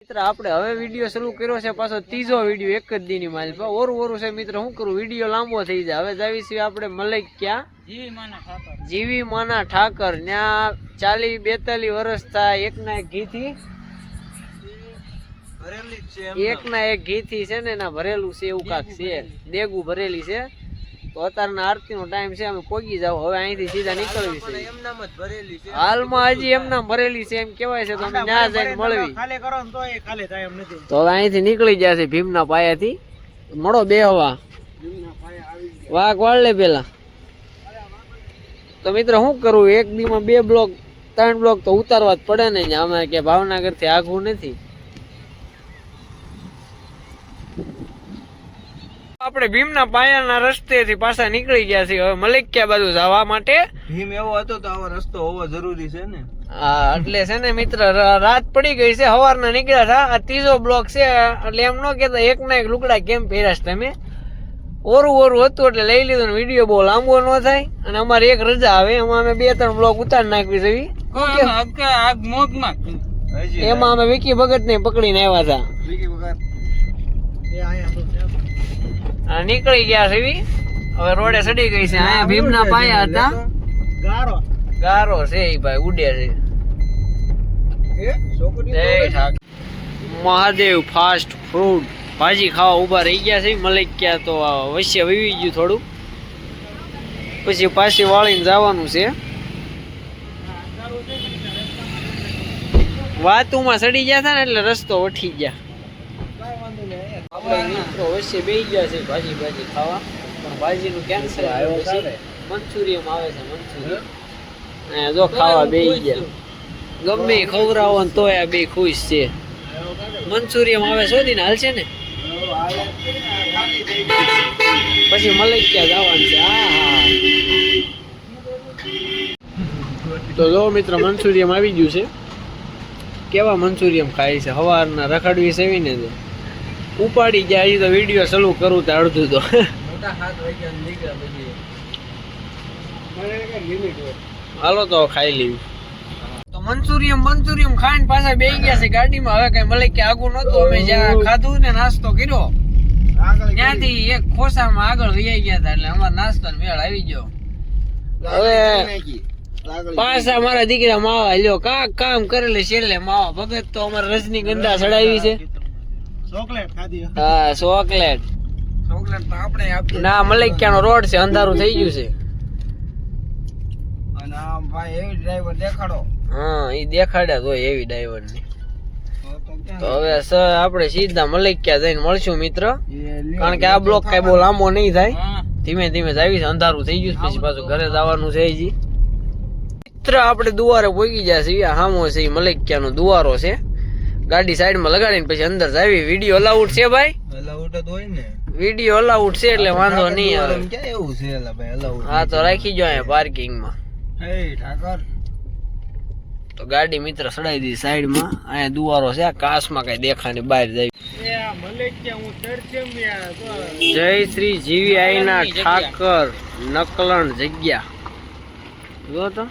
મિત્ર આપણે હવે વીડિયો શરૂ કર્યો છે પાછો ત્રીજો વીડિયો એક જ દીની માલ. પર ઓરું ઓરું છે મિત્ર શું કરું? વીડિયો લાંબો થઈ જાય. હવે જાવી છીએ આપણે મલેક ક્યાં? જીવી માના ઠાકર. ત્યાં ચાલી બેતાલીસ વર્ષ થાય એક ના એક ઘીથી એક ના એક ઘીથી છે ને એના ભરેલું છે એવું કાક છે. દેગું ભરેલી છે. તો અત્યારના આરતી નો ટાઈમ છે અમે પોગી જાવ હવે અહીંથી સીધા નીકળવી છે. હાલમાં હજી એમના ભરેલી છે એમ કેવાય છે તો અમે ત્યાં જઈને મળવી. તો હવે અહીંથી નીકળી જશે છે ભીમના પાયાથી. મળો બે હવા. વાઘ વાળ લે પેલા. તો મિત્ર શું કરું એક દીમાં બે બ્લોક ત્રણ બ્લોક તો ઉતારવા જ પડે ને અમે કે ભાવનગરથી આઘું નથી. આપણે ભીમના પાયાના રસ્તેથી પાછા નીકળી ગયા છીએ. હવે મલિકિયા બાજુ જવા માટે? ભીમ એવો હતો તો આવો રસ્તો હોવો જરૂરી છે ને? હા એટલે છે ને મિત્ર રાત પડી ગઈ છે સવારના નીકળ્યા હતા. આ ત્રીજો બ્લોક છે એટલે એમ ન કેતા એક ના એક લુકડા કેમ પહેર્યા છે તમે? ઓરું ઓરું હતું એટલે લઈ લીધું વીડિયો બહુ લાંબો ન થાય. અને અમારે એક રજા આવે એમાં અમે બે ત્રણ બ્લોક ઉતાર નાખવી છે એમાં અમે વિકી ભગત ને પકડીને આવ્યા હતા. અને નીકળી ગયા છે. હવે રોડે ચડી ગઈ છે. અહીંયા ભીમના પાયા હતા. ગારો. છે એ ભાઈ ઉડે છે. Mahadev fast food. ભાજી ખાવા ઊભા રહી ગયા છે. મલિકિયા તો વચ્ચે વીવી ગયું થોડું. પછી પાછી વાળીને જવાનું છે. વાતુમાં સડી ગયા હતા ને એટલે રસ્તો વઠી ગયા. મિત્રો વચ્ચે બેસી ગયા છે ભાજી ભાજી ખાવા. પણ ભાજીનું કેન્સર આવ્યું છે મંચુરિયમ આવે છે મંચુરિયમ જો ખાવા બેસી ગયા. ગમે ખવરાવો ખવડાવો ને તોય આ બે ખુશ છે. મંચુરિયમ આવે શોધીને હાલશે ને? પછી મલેશિયા જવાનું છે હા હા. તો જો મિત્ર મંચુરિયમ આવી ગયું છે. કેવા મંચુરિયમ ખાય છે? સવારના રખડવી સેવીને તો. ઉપાડી ગયા એ તો વીડિયો શરૂ કરું તો અડધું તો. હાલો તો ખાઈ લીધું તો મંચુરિયમ મંચુરિયમ ખાઈને પાછા બે ગયા છે ગાડીમાં. હવે કઈ મલિક કે આગું નતું અમે જ્યાં ખાધું ને નાસ્તો કર્યો ત્યાંથી એક ખોસામાં આગળ વહી ગયા હતા એટલે અમારે નાસ્તો મેળ આવી ગયો. હવે પાછા મારા દીકરા માવા લ્યો કાક કામ કરેલે છેલ્લે માવા. ભગત તો અમારે રજની ગંદા ચડાવી છે. ચોકલેટ ખાધી હા? ચોકલેટ. ચોકલેટ તો આપણે આપી ના મલિકિયાનો રોડ છે અંધારું થઈ ગયું છે. અને આ ભાઈ એવી ડ્રાઈવર દેખાડો. હા એ દેખાડ્યા તો એવી ડ્રાઈવરની. હવે સર આપણે સીધા મલિકિયા જઈને મળશું મિત્ર. કારણ કે આ બ્લોક કઈ બહુ લાંબો નહીં થાય. ધીમે ધીમે જ છે અંધારું થઈ ગયું પછી પાછું ઘરે જવાનું છે હજી. મિત્ર આપણે દુવારે પોગી ગયા છે આ હામો છે ઈ મલિકિયાનો દુવારો છે. ગાડી સાઈડમાં લગાડીને પછી અંદર જાવી વીડિયો અલાઉડ છે ભાઈ? અલાઉડ જ હોય ને. વીડિયો અલાઉડ છે એટલે વાંધો નહીં આવે. એમ ક્યાં એવું છે એલા ભાઈ અલાઉડ હા તો રાખી જો અહીંયા પાર્કિંગમાં હે ઠાકર. તો ગાડી મિત્ર સડાઈ દીધી સાઈડમાં. અહીંયા દુવારો છે આ કાચમાં કઈ દેખાને બહાર જાય. જય શ્રી જીવી ના ઠાકર નકલણ જગ્યા. જો તો.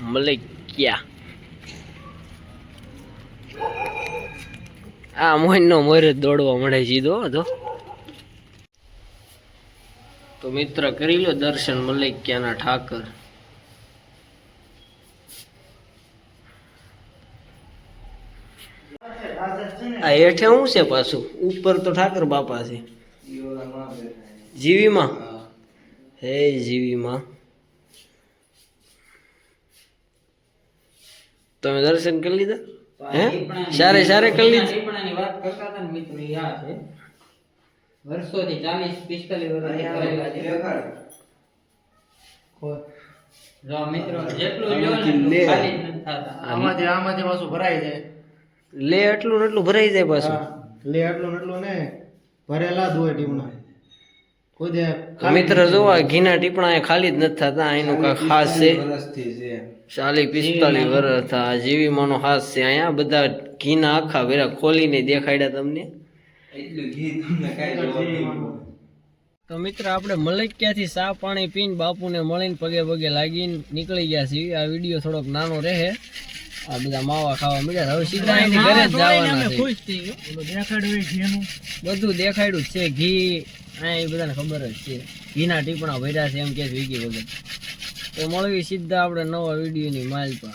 મલકિયા આ મોહન નો મોર દોડવા મળે સીધો તો. તો મિત્ર કરી લો દર્શન મલકિયાના ઠાકર. આ હેઠે શું છે પાછું? ઉપર તો ઠાકર બાપા છે. જીવીમાં? હે જીવીમાં. તમે દર્શન કરી લીધા? હે? સારે સારે કરી લીધા? વાત કરતા હતા ને મિત્રો એ છે. વર્ષોથી ચાલીસ પિસ્તાલીસ વર્ષ કરેલા છે. મિત્રો જેટલું આમાંથી આમાંથી પાછું ભરાઈ જાય. લે એટલું એટલું ભરાઈ જાય પાછું. લે એટલું એટલું ને ભરેલા જ હોય ટીમના. મિત્ર જોવા ઘીના ટીપણા ખાલી જ નથી થતા એનું કાંઈ ખાસ છે. ચાલી પિસ્તાલીસ વર્ષ થા જીવી માનો હાસ છે. અહીંયા બધા ઘીના આખા વેરા ખોલીને દેખાડ્યા તમને. તો મિત્ર આપણે મલક્યાથી સાફ પાણી પીને બાપુને મળીને પગે પગે લાગીને નીકળી ગયા છીએ. આ વીડિયો થોડોક નાનો રહે. આ બધા માવા ખાવા મળ્યા હવે સીધા અહીંથી ઘરે જ જવાના છે બધું દેખાડ્યું છે. ઘી એ બધાને ખબર જ છે. ઘીના ટીપણા ભર્યા છે એમ કે વિકી વગર. તો મળવી સીધા આપણે નવા વિડીયોની માલ પર